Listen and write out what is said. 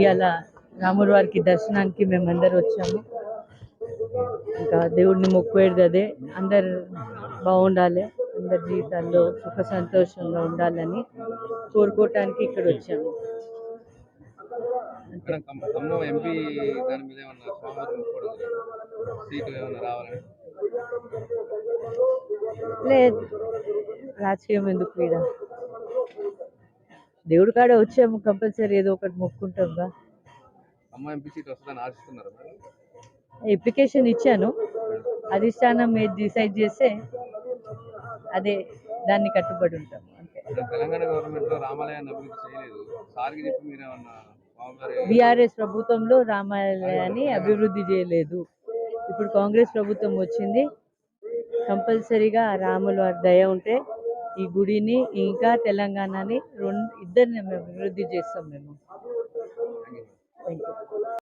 ఇవాళ రాముడు వారికి దర్శనానికి మేమందరు వచ్చాము. ఇంకా దేవుడిని మొక్కువేది అదే అందరు బాగుండాలి. అందరి జీవితాల్లో సుఖ సంతోషంగా ఉండాలని కోరుకోవటానికి ఇక్కడ వచ్చాము. మేడం ఖమ్మం ఖమ్మం ఎంపీ దేవుడి కాడ వచ్చాము కంపల్సరీ ఏదో ఒకటి మొక్కుంటాంగా అప్లికేషన్ ఇచ్చాను. అధిష్టానం ఏది డిసైడ్ చేస్తే అదే దాన్ని కట్టుబడి ఉంటాం అంతే. తెలంగాణ గవర్నమెంట్లో రామాలయాన్ని అభివృద్ధి చేయలేదు. సార్కి చెప్పి మీరు బీఆర్ఎస్ ప్రభుత్వంలో రామాలయాన్ని అభివృద్ధి చేయలేదు. ఇప్పుడు కాంగ్రెస్ ప్రభుత్వం వచ్చింది. కంపల్సరీగా రాముల దయ ఉంటే ఈ గుడిని ఇంకా తెలంగాణని రెండు ఇద్దరిని అభివృద్ధి చేస్తాం మేము.